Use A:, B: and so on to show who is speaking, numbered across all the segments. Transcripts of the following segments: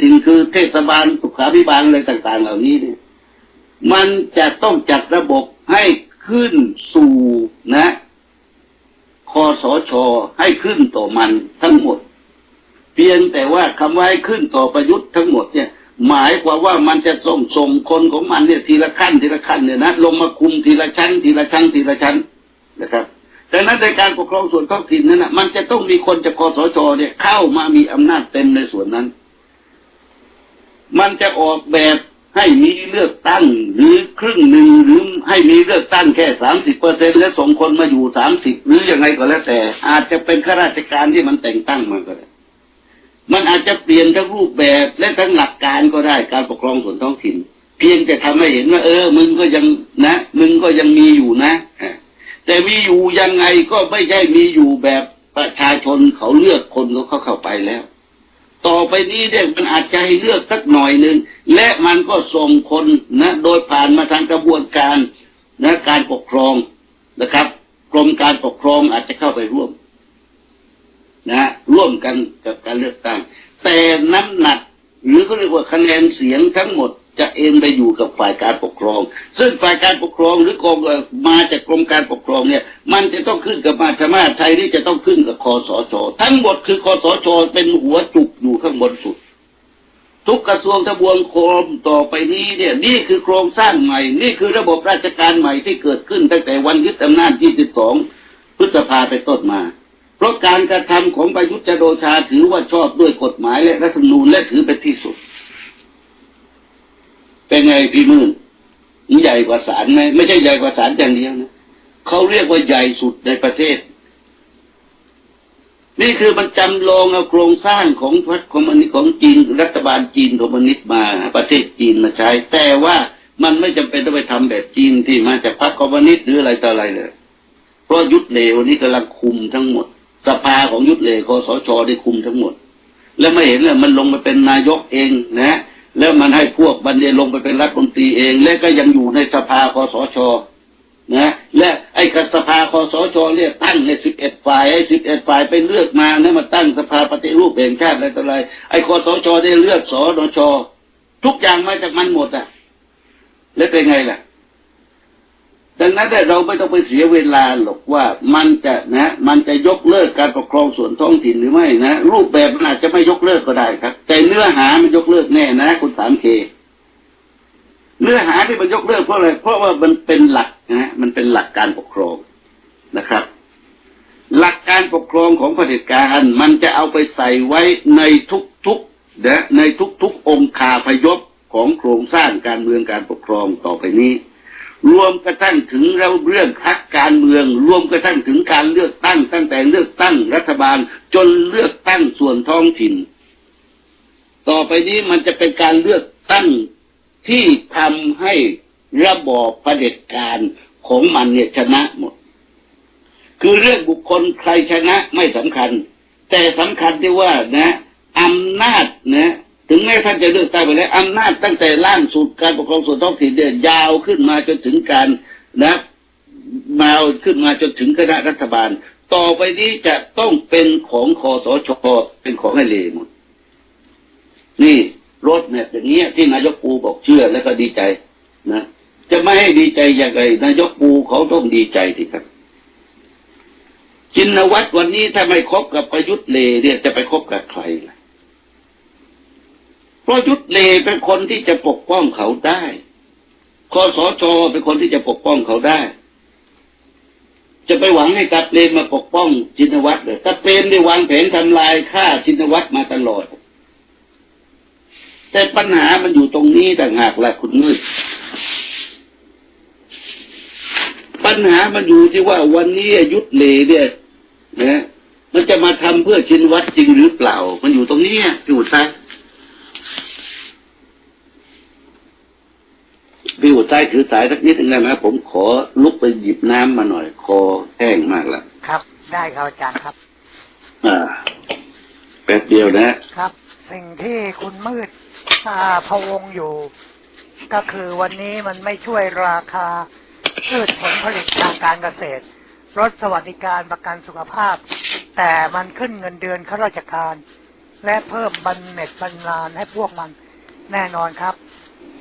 A: ถิ่นคือเทศบาลสุขาภิบาลอะไรต่าง ๆ เหล่านี้เนี่ยมันจะต้องจัดระบบให้ขึ้นสู่นะคอสชให้ขึ้นต่อมันทั้งหมด เพียงแต่ว่าคำว่าให้ขึ้นต่อประยุทธ์ทั้งหมดเนี่ย หมายความว่ามันจะส่งส่งคนของมันเนี่ย ทีละขั้นทีละขั้นเนี่ยนะลงมาคุมทีละชั้น ทีละชั้น ทีละชั้นนะครับดังนั้นในการปกครองส่วนท้องถิ่นนั้นนะมันจะต้องมีคนจากคอสชเนี่ยเข้ามามีอำนาจเต็มในส่วนนั้น มันจะออกแบบให้มีเลือกตั้ง หรือครึ่งหนึ่งหรือให้มีเลือกตั้งแค่สามสิบเปอร์เซ็นและส่งคนมาอยู่สามสิบหรือยังไงก็แล้วแต่ อาจจะเป็นข้าราชการที่มันแต่งตั้งมาก็ได้มันอาจจะเปลี่ยนทั้งรูปแบบและทั้งหลักการก็ได้การปกครองส่วนท้องถิ่น เพียงแต่ทำให้เห็นว่า เออ มึงก็ยังนะ มึงก็ยังมีอยู่นะแต่มีอยู่ยังไงก็ไม่ใช่มีอยู่แบบประชาชนเขาเลือกคนเขาเข้าไปแล้ว ต่อไปนี้เนี่ยมันอาจจะให้เลือกสักหน่อยหนึ่งและมันก็ส่งคนนะโดยผ่านมาทางกระบวนการนะการปกครองนะครับ กรมการปกครองอาจจะเข้าไปร่วม นะร่วมกันกับการเลือกตั้งแต่น้ำหนัก หรือเขาเรียกว่าคะแนนเสียงทั้งหมด จะเอ็นไปอยู่กับฝ่ายการปกครอง ซึ่งฝ่ายการปกครองหรือกองมาจากกรมการปกครองเนี่ย มันจะต้องขึ้นกับมาธมาไทยที่จะต้องขึ้นกับคอสช ทั้งหมดคือคอสช เป็นหัวจุกอยู่ข้างบนสุด ทุกกระทรวงทบวงโคมต่อไปนี้เนี่ย นี่คือโครงสร้างใหม่ นี่คือระบบราชการใหม่ที่เกิดขึ้นตั้งแต่วันยึดอำนาจ 22 พฤษภาไปต้นมาเพราะการกระทำของประยุทธ์จันโอชาถือว่าชอบด้วยกฎหมายและรัฐธรรมนูญและถือเป็นที่สุด เป็นไงพี่มื่นใหญ่กว่าศาลไหมไม่ใช่ใหญ่กว่าศาลอย่างเดียวนะเขาเรียกว่าใหญ่สุดในประเทศ นี่คือมันจำลองเอาโครงสร้างของพรรคคอมมิวนิสต์ของจีน รัฐบาลจีนคอมมิวนิสต์มา ประเทศจีนมาใช้ แต่ว่ามันไม่จำเป็นต้องไปทำแบบจีนที่มาจากพรรคคอมมิวนิสต์หรืออะไรต่ออะไรเลย เพราะยุทธเลวนี้กำลังคุมทั้งหมด สภาของยุทธเลวคอสชได้คุมทั้งหมด แล้วไม่เห็นเลยมันลงมาเป็นนายกเองนะ แล้วมันให้พวกบันเดลงไปเป็นรัฐมนตรีเอง และก็ยังอยู่ในสภาคอสชนะและไอ้สภาคอสชเรียกตั้งในสิบเอ็ดฝ่ายไอ้สิบเอ็ดฝ่ายไปเลือกมานะมาตั้งสภาปฏิรูปแห่งชาติอะไรต่ออะไรไอ้คอสชได้เลือกสนชทุกอย่างมาจากมันหมดอะ แล้วเป็นไงล่ะ ดังนั้นเราไม่ต้องไปเสียเวลาหรอกว่ามันจะนะ มันจะยกเลิกการปกครองส่วนท้องถิ่นหรือไม่นะ รูปแบบมันอาจจะไม่ยกเลิกก็ได้ครับ แต่เนื้อหามันยกเลิกแน่นะ คุณสามเคเนื้อหาที่มันยกเลิกเพราะอะไรเพราะว่ามันเป็นหลักนะมันเป็นหลักการปกครองนะครับ หลักการปกครองของเผด็จการมันจะเอาไปใส่ไว้ในทุกๆนะในทุกๆองค์คาพยพของโครงสร้างการเมืองการปกครองต่อไปนี้ รวมกระทั่งถึงเราเรื่องพักการเมือง รวมกระทั่งถึงการเลือกตั้ง ตั้งแต่เลือกตั้งรัฐบาล จนเลือกตั้งส่วนท้องถิ่น ต่อไปนี้มันจะเป็นการเลือกตั้งที่ทำให้ระบอบเผด็จการของมันเนี่ยชนะหมด คือเรื่องบุคคลใครชนะไม่สำคัญ แต่สำคัญที่ว่านะอำนาจนะ ถึงแม้ท่านจะเลือกตั้งไปแล้วอำนาจตั้งแต่ล่างสุดการปกครองส่วนท้องถิ่นเนี่ยยาวขึ้นมาจนถึงการนะมาขึ้นมาจนถึงคณะรัฐบาล ต่อไปนี้จะต้องเป็นของคอสชเป็นของให้เลหมดนี่รถเนี่ยอย่างเงี้ยที่นายกปูบอกเชื่อแล้วก็ดีใจนะจะไม่ให้ดีใจอย่างไรนายกปูเขาต้องดีใจสิครับจินวัตรวันนี้ถ้าไม่คบกับประยุทธ์เลเนี่ยจะไปคบกับใครล่ะ ราะยุทธเลเป็นคนที่จะปกป้องเขาได้คอสชเป็นคนที่จะปกป้องเขาได้ จะไปหวังให้กับเลนมาปกป้องจินวัตรเลยกับเลนได้วางแผนทำลายฆ่าจินวัตรมาตลอด แต่ปัญหามันอยู่ตรงนี้ต่างหากแหละคุณมืดปัญหามันอยู่ที่ว่าวันนี้ยุทธเลเนี่ยนะมันจะมาทำเพื่อชินวัตรจริงหรือเปล่า มันอยู่ตรงนี้อยู่ซะ พี่อุดใต้ถือสายสักนิดหนึงได้ไหมผมขอลุกไปหยิบน้ำมาหน่อย คอแห้งมากแล้ว
B: ครับ ได้ครับอาจารย์ครับ
A: อ่าแป๊บเดียวนะ
B: ครับ สิ่งที่คุณมืดอ่าพะวงอยู่ ก็คือวันนี้มันไม่ช่วยราคาพืชผลผลิตทางการเกษตรลดสวัสดิการประกันสุขภาพ แต่มันขึ้นเงินเดือนข้าราชการ และเพิ่มบันเน็ตบันลานให้พวกมันแน่นอนครับ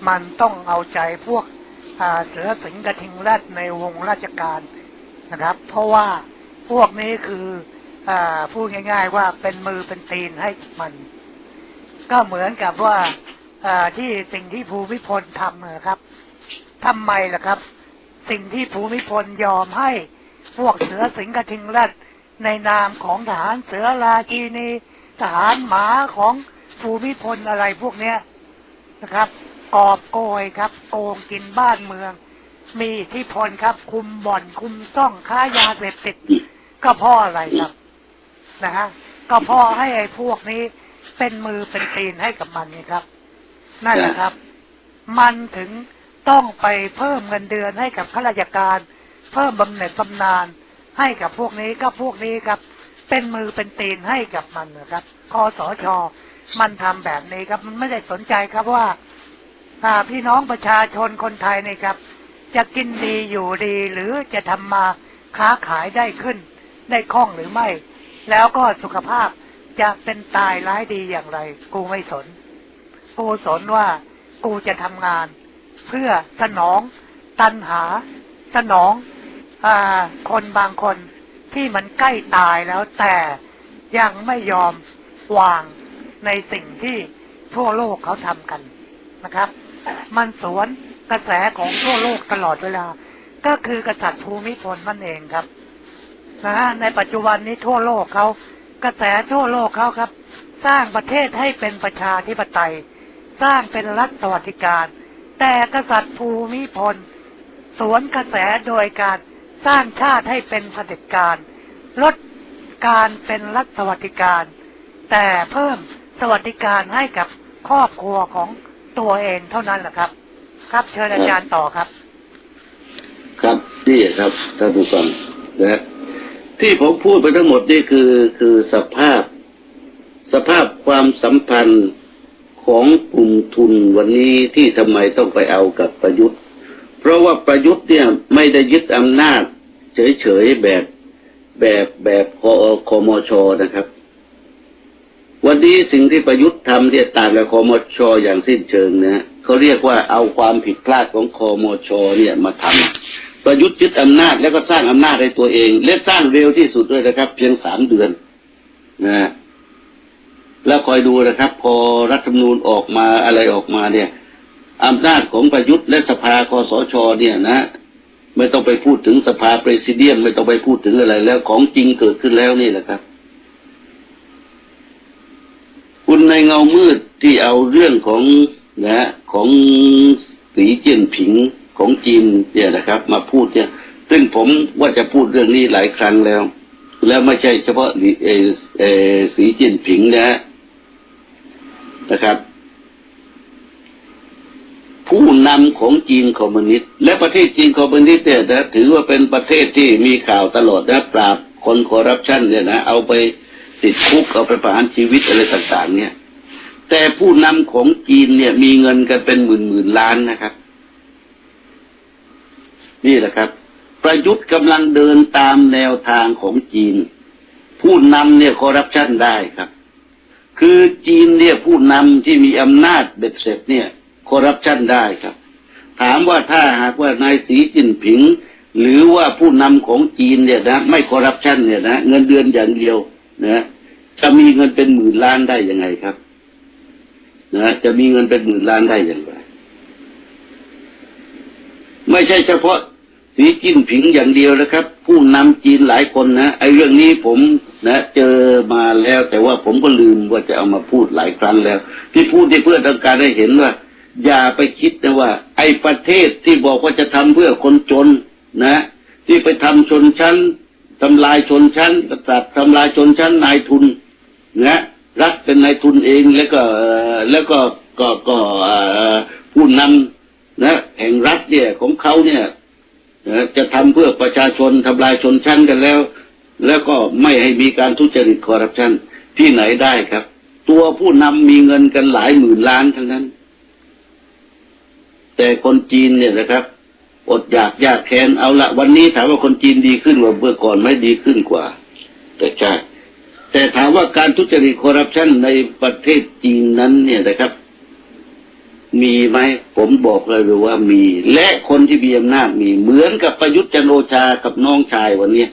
B: มันต้องเอาใจพวกเสือสิงห์กระทิงแรดในวงราชการนะครับ เพราะว่าพวกนี้คืออพูดง่าย ๆ ว่าเป็นมือเป็นตีนให้มัน ก็เหมือนกับว่าที่สิ่งที่ภูมิพลทำนะครับทำไมล่ะครับ สิ่งที่ภูมิพลยอมให้พวกเสือสิงห์กระทิงแรดในนามของทหารเสือราชีนีทหารหมาของภูมิพลอะไรพวกเนี้ยนะครับ กอบโกยครับโกงกินบ้านเมือง มีอิทธิพลครับ คุมบ่อนคุมต้องค้ายาเสพติดก็เพราะอะไรครับนะฮะก็เพราะให้ไอ้พวกนี้เป็นมือเป็นตีนให้กับมันนี่ครับนั่นแหละครับ มันถึงต้องไปเพิ่มเงินเดือนให้กับข้าราชการ เพิ่มบำเหน็จบำนาญให้กับพวกนี้ก็พวกนี้ครับ เป็นมือเป็นตีนให้กับมันนะครับคอสชมันทำแบบนี้ครับ มันไม่ได้สนใจครับว่า พี่น้องประชาชนคนไทยนี่ครับ จะกินดีอยู่ดีหรือจะทำมาค้าขายได้ขึ้น ได้คล่องหรือไม่ แล้วก็สุขภาพจะเป็นตายร้ายดีอย่างไร กูไม่สน กูสนว่ากูจะทำงาน เพื่อสนอง ตันหา สนองอคนบางคนที่มันใกล้ตายแล้วแต่ยังไม่ยอมวางในสิ่งที่ทั่วโลกเขาทำกันนะครับ มันสวนกระแสของทั่วโลกตลอดเวลา ก็คือกษัตริย์ภูมิพลนั่นเองครับนะฮะในปัจจุบันนี้ทั่วโลกเขากระแสทั่วโลกเขาครับ สร้างประเทศให้เป็นประชาธิปไตย สร้างเป็นรัฐสวัสดิการ แต่กษัตริย์ภูมิพล สวนกระแสโดยการสร้างชาติให้เป็นเผด็จการ ลดการเป็นรัฐสวัสดิการ แต่เพิ่มสวัสดิการให้กับครอบครัวของ ตัวเองเท่านั้นแหละครับ ครับเชิญอาจารย์ต่อครับ
A: ครับนี่ครับท่านผู้ฟังนะที่ผมพูดไปทั้งหมดนี่คือคือสภาพ สภาพความสัมพันธ์ของกลุ่มทุนวันนี้ที่ทำไมต้องไปเอากับประยุทธ์ เพราะว่าประยุทธ์เนี่ยไม่ได้ยึดอำนาจ เฉยๆแบบแบบแบบคอคมชนะครับ วันนี้สิ่งที่ประยุทธ์ทำเนี่ยต่างกับคอมชอย่างสิ้นเชิงนะเขาเรียกว่าเอาความผิดพลาดของคอมชเนี่ยมาทำประยุทธ์ยึดอำนาจแล้วก็สร้างอำนาจให้ตัวเอง และสร้างเร็วที่สุดด้วยนะครับ เพียงสามเดือนนะแล้วคอยดูนะครับ พอรัฐธรรมนูญออกมาอะไรออกมาเนี่ยอำนาจของประยุทธ์และสภาคอสชเนี่ยนะไม่ต้องไปพูดถึงสภาประธานไม่ต้องไปพูดถึงอะไรแล้วของจริงเกิดขึ้นแล้วนี่แหละครับ คุณในเงามืดที่เอาเรื่องของนะของสีเจิ้นผิงของจีนเนี่ยนะครับ มาพูดเนี่ย ซึ่งผมว่าจะพูดเรื่องนี้หลายครั้งแล้ว แล้วไม่ใช่เฉพาะเอเอสีเจิ้นผิงนะนะครับ ผู้นำของจีนคอมมิวนิสต์และประเทศจีนคอมมิวนิสต์เนี่ยนะถือว่าเป็นประเทศที่มีข่าวตลอดนะปราบคนคอร์รัปชันเนี่ยนะเอาไป ติดคุกเอาไปประหารชีวิตอะไรต่างๆ เนี่ย แต่ผู้นำของจีนเนี่ย มีเงินกันเป็นหมื่นหมื่นล้านนะครับ นี่แหละครับ ประยุทธ์กำลังเดินตามแนวทางของจีน ผู้นำเนี่ยคอรัปชันได้ครับ คือจีนเนี่ยผู้นำที่มีอำนาจเบ็ดเสร็จเนี่ยคอรัปชันได้ครับ ถามว่าถ้าหากว่านายสีจิ้นผิง หรือว่าผู้นำของจีนเนี่ยนะ ไม่คอร์รัปชันเนี่ยนะเงินเดือนอย่างเดียว นะจะมีเงินเป็นหมื่นล้านได้ยังไงครับ นะจะมีเงินเป็นหมื่นล้านได้อย่างไร ไม่ใช่เฉพาะสีจิ้นผิงอย่างเดียวนะครับ ผู้นำจีนหลายคนนะไอ้เรื่องนี้ผมนะ เจอมาแล้ว แต่ว่าผมก็ลืมว่าจะเอามาพูดหลายครั้งแล้ว ที่พูดที่เพื่อต้องการให้เห็นว่า อย่าไปคิดนะว่า ไอ้ประเทศที่บอกว่าจะทำเพื่อคนจนนะ ที่ไปทำชนชั้น ทำลายชนชั้นกษัตริย์ทำลายชนชั้นนายทุนนะรัฐเป็นนายทุนเองแล้วก็แล้วก็ก็ก็ผู้นำนะแห่งรัฐเนี่ยของเขาเนี่ยจะทำเพื่อประชาชนทำลายชนชั้นกันแล้ว แล้วก็ไม่ให้มีการทุจริตคอร์รัปชันที่ไหนได้ครับ ตัวผู้นำมีเงินกันหลายหมื่นล้านทั้งนั้น แต่คนจีนเนี่ยนะครับ อดอยากยากแค้นเอาละวันนี้ถามว่าคนจีนดีขึ้นกว่าเมื่อก่อนไหม่ดีขึ้นกว่า แต่ใช่แต่ถามว่าการทุจริตคอร์รัปชันในประเทศจีนนั้น เนี่ยนะครับ มีไหมผมบอกเลยว่ามี และคนที่มีอำนาจมีเหมือนกับประยุทธ์จันโอชากับน้องชายวันนี้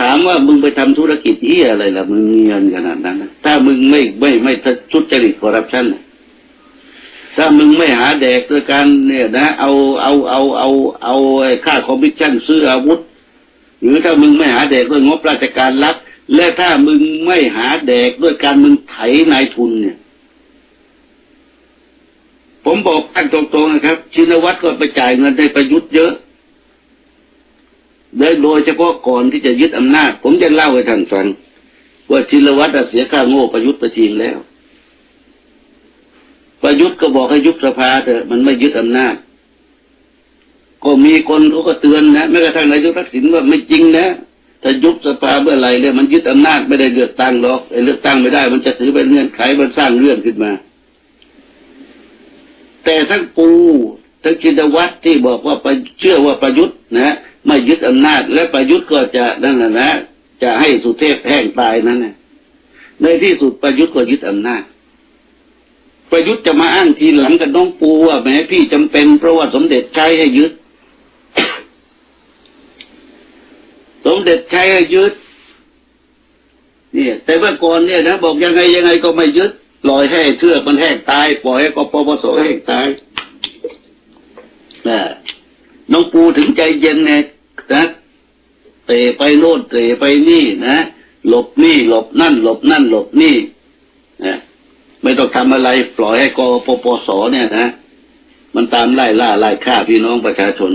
A: ถามว่ามึงไปทำธุรกิจเอี้ยอะไรล่ะมึงมีเงินขนาดนั้นถ้ามึงไม่ไม่ไม่ทุจริตคอร์รัปชันนะ ถ้ามึงไม่หาแดกด้วยการเนี่ยนะ เอาเอาเอาเอาเอาไอ้ค่าคอมมิชชั่นซื้ออาวุธ หรือถ้ามึงไม่หาแดกด้วยงบราชการรัฐและถ้ามึงไม่หาแดกด้วยการมึงไถนายทุนเนี่ย ผมบอกท่านตรงๆนะครับ ชินวัตรก็ไปจ่ายเงินให้ประยุทธ์เยอะโดยเฉพาะก่อนที่จะยึดอำนาจ ผมจะเล่าให้ท่านฟังว่าชินวัตรเสียค่าโง่ประยุทธ์ไปจริงแล้ว ประยุทธ์ก็บอกให้ยุบสภาเถอะมันไม่ยึดอำนาจ ก็มีคนเขาก็เตือนนะแม้กระทั่งนายกทักษิณว่าไม่จริงนะถ้ายุบสภาเมื่อไหร่เนี่ยมันยึดอำนาจไม่ได้เลือกตั้งหรอกไอ้เลือกตั้งไม่ได้ มันจะถือเป็นเงื่อนไขมันสร้างเรื่องขึ้นมา แต่ทั้งปูทั้งชินวัตรที่บอกว่าไปเชื่อว่าประยุทธ์นะไม่ยึดอำนาจ และประยุทธ์ก็จะนั่นแหละนะจะให้สุเทพแห้งตายนั้นนะในที่สุดประยุทธ์ก็ยึดอำนาจ ประยุทธ์จะมาอ้างทีหลังกับน้องปูว่าแหมพี่จำเป็นเพราะว่าสมเด็จใช้ให้ยึด สมเด็จใช้ให้ยึดเนี่ย แต่เมื่อก่อนเนี่ยนะบอกยังไงยังไงก็ไม่ยึดปล่อยให้เชือกมันแห้งตาย ปล่อยให้กปปสแห้งตายนะน้องปูถึงใจเย็นเนี่ยนะเตะไปโน่นเตะไปนี่นะหลบนี่หลบนั่น หลบนั่น หลบนี่นะ ไม่ต้องทำอะไรปล่อยให้กปปสเนี่ยนะมันตามไล่ล่าไล่ฆ่าพี่น้องประชาชน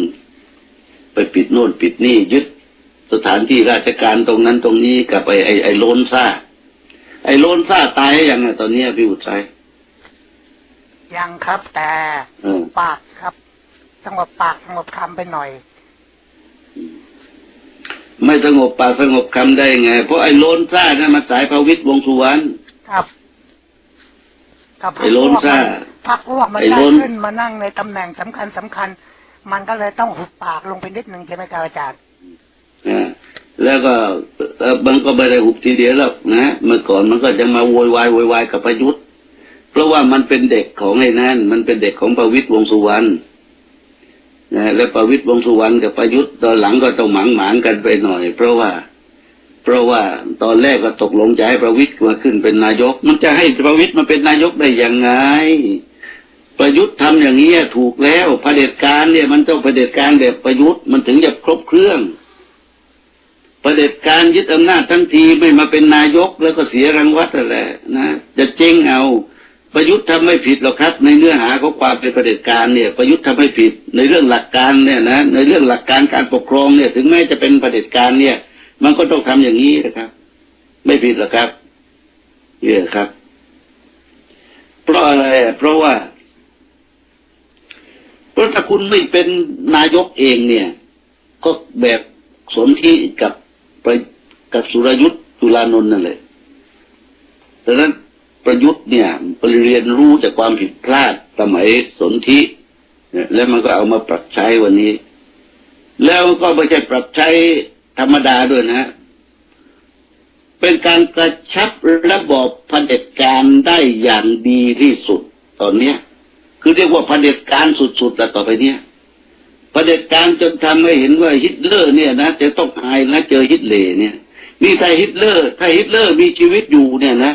A: ไปปิดโน่นปิดนี่ยึดสถานที่ราชการตรงนั้นตรงนี้กับไอ้ไอ้ไอ้โลนซ่า ไอ้โลนซ่าตายยังไงตอนเนี้ยพี่อุทัย
B: ยังครับ แต่
A: เออ
B: ปากครับสงบปากสงบคำไปหน่อย
A: ไม่สงบปากสงบคำได้ไง เพราะไอ้โลนซ่านะมันสายพระวิทย์วงษ์สุวรรณ
B: ครับ กับ
A: ไอ้โลนซ่า
B: พักพวกมัน
A: ไอ้
B: ได้
A: โลน
B: ขึ้นมานั่งในตำแหน่งสำคัญสำคัญ มันก็เลยต้องหุบปากลงไปนิดนึงใช่ไหมครับอาจารย์
A: อ่าแล้วก็เอ่อมันก็ไม่ได้หุบทีเดียวหรอกนะเมื่อก่อนมันก็จะมาโวยวายโวยวายกับประยุทธ์ เพราะว่ามันเป็นเด็กของไอ้นั่นมันเป็นเด็กของประวิตรวงษ์สุวรรณนะแล้วประวิตรวงษ์สุวรรณกับประยุทธ์ตอนหลังก็ต้องหมางหมางกันไปหน่อย เพราะว่า เพราะว่าตอนแรกก็ตกลงจะให้ประวิตรมาขึ้นเป็นนายก มันจะให้ประวิตรมาเป็นนายกได้ยังไง ประยุทธ์ทำอย่างนี้ถูกแล้วเผด็จการเนี่ยมันต้องเผด็จการแบบประยุทธ์มันถึงจะครบเครื่องประเด็จการยึดอำนาจทั้งทีไม่มาเป็นนายกแล้วก็เสียรังวัดนั่นแหละนะจะเจ๊งเอา ประยุทธ์ทำไม่ผิดหรอกครับ ในเนื้อหาของความเป็นประเด็จการเนี่ย ประยุทธ์ทำไม่ผิดในเรื่องหลักการเนี่ยนะในเรื่องหลักการการปกครองเนี่ย ถึงแม้จะเป็นประเด็จการเนี่ย มันก็ต้องทำอย่างนี้นะครับ ไม่ผิดหรอกครับเนี่ยครับ เพราะอะไร เพราะว่าเพราะถ้าคุณไม่เป็นนายกเองเนี่ย ก็แบบสนที่กับไปกับสุรยุทธ์จุลานนท์นั่นแหละดังนั้นประยุทธ์เนี่ยไปเรียนรู้จากความผิดพลาดสมัยสนธิแล้วมันก็เอามาปรับใช้วันนี้ แล้วก็ไม่ใช่ปรับใช้ ธรรมดาด้วยนะ เป็นการกระชับระบอบเผด็จการได้อย่างดีที่สุดตอนเนี้ย คือเรียกว่าเผด็จการสุดๆแต่ต่อไปเนี้ยประเด็จการจนทำให้เห็นว่าฮิตเลอร์เนี่ยนะจะต้องอายนะเจอฮิตเลร์เนี่ย นี่ถ้าฮิตเลอร์ถ้าฮิตเลอร์มีชีวิตอยู่เนี่ยนะ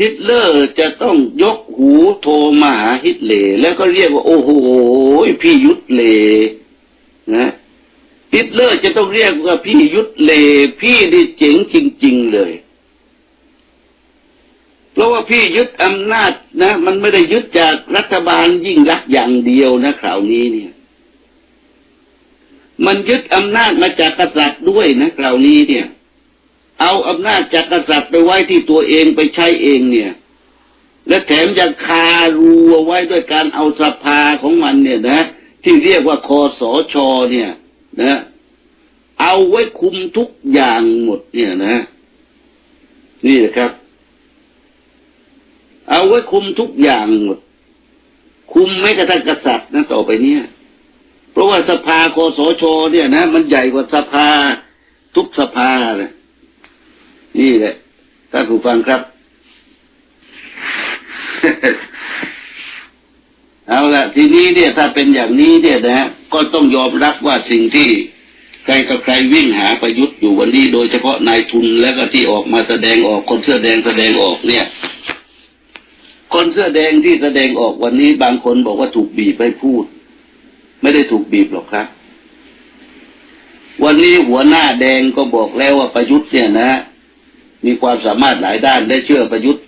A: ฮิตเลอร์จะต้องยกหูโทรมาหาฮิตเลร์แล้วก็เรียกว่า โอ้โหพี่ยุทธเลนะ ฮิตเลอร์จะต้องเรียกว่าพี่ยุทธเลพี่นี่เจ๋งจริง ๆเลย เพราะว่าพี่ยึดอำนาจนะ มันไม่ได้ยึดจากรัฐบาลยิ่งรักอย่างเดียวนะคราวนี้เนี่ย มันยึดอำนาจมาจากกษัตริย์ด้วยนะคราวนี้เนี่ย เอาอำนาจจากกษัตริย์ไปไว้ที่ตัวเองไปใช้เองเนี่ย และแถมยังคารูไว้ด้วยการเอาสภาของมันเนี่ยนะ ที่เรียกว่าคอสชเนี่ย นะ เอาไว้คุมทุกอย่างหมดเนี่ยนะ นี่นะครับ เอาไว้คุมทุกอย่างหมด คุมไม่กระทั่งกษัตริย์นะต่อไปเนี่ย เพราะว่าสภาคสชเนี่ยนะมันใหญ่กว่าสภาทุกสภานะนี่แหละท่านผู้ฟังครับ เอาละทีนี้เนี่ยถ้าเป็นอย่างนี้เนี่ยนะฮะก็ต้องยอมรับว่าสิ่งที่ใครกับใครวิ่งหาประยุทธ์อยู่วันนี้ โดยเฉพาะนายทุนแล้วก็ที่ออกมาแสดงออกคนเสื้อแดงแสดงออกเนี่ย คนเสื้อแดงที่แสดงออกวันนี้บางคนบอกว่าถูกบีบให้พูด ไม่ได้ถูกบีบหรอกครับ วันนี้หัวหน้าแดงก็บอกแล้วว่าประยุทธ์เนี่ยนะ มีความสามารถหลายด้านได้เชื่อประยุทธ์